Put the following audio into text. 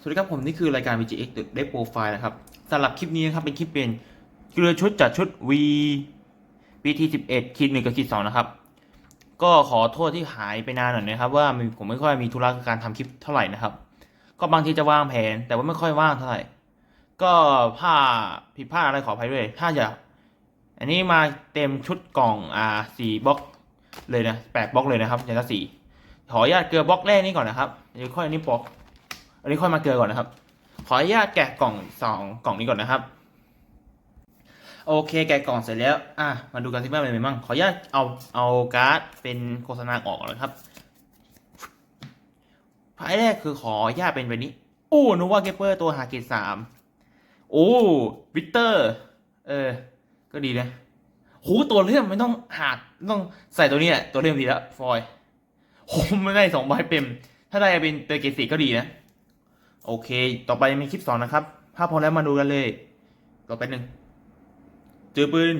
สวัสดีครับผมนี่คือรายการ VGX The Deck Profile นะครับสำหรับคลิปนี้นะครับเป็นคลิปเป็นเกลือชุดจัดชุด V BT 11ขีดหนึ่งกับขีดสองนะครับ ก็ขอโทษที่หายไปนานหน่อยนะครับ ว่าผมไม่ค่อยมีธุระการทำคลิปเท่าไหร่นะครับ ก็บางทีจะวางแผนแต่ว่าไม่ค่อยว่างเท่าไหร่ ก็ผ้าผิดพลาดอะไรขออภัยด้วย ถ้าจะอันนี้มาเต็มชุดกล่องอ่าสี่บล็อกเลยนะแปดบล็อกเลยนะครับอย่างละสี่ขออนุญาตเกลือบล็อกแรกนี้ก่อนนะครับเดี๋ยวค่อยอันนี้บล็อก อันนี้ค่อยมาเกลือก่อนนะครับ ขออนุญาตแกะกล่องสองกล่องนี้ก่อนนะครับ โอเค แกะกล่องเสร็จแล้ว อะ มาดูกันสิว่าเป็นไงบ้าง ขออนุญาตเอาเอาการ์ดเป็นโฆษณาออกก่อนนะครับภายแรกคือขออนุญาตเป็นแบบนี้ โอ้นูว่าเกเปอร์ตัวหาเกตสามโอ้ วิกเตอร์ เออ ก็ดีนะโหตัวเลื่อมไม่ต้องหาดต้องใส่ตัวนี้แหละตัวเลื่อมดีแล้วฟอยโหไม่ได้สองใบเต็มถ้าได้เป็นเตอร์เกตสี่ก็ดีนะ โอเค ต่อไปมีคลิปสองนะครับ ถ้าพร้อมแล้วมาดูกันเลยรอแป๊บนึงเจอปืน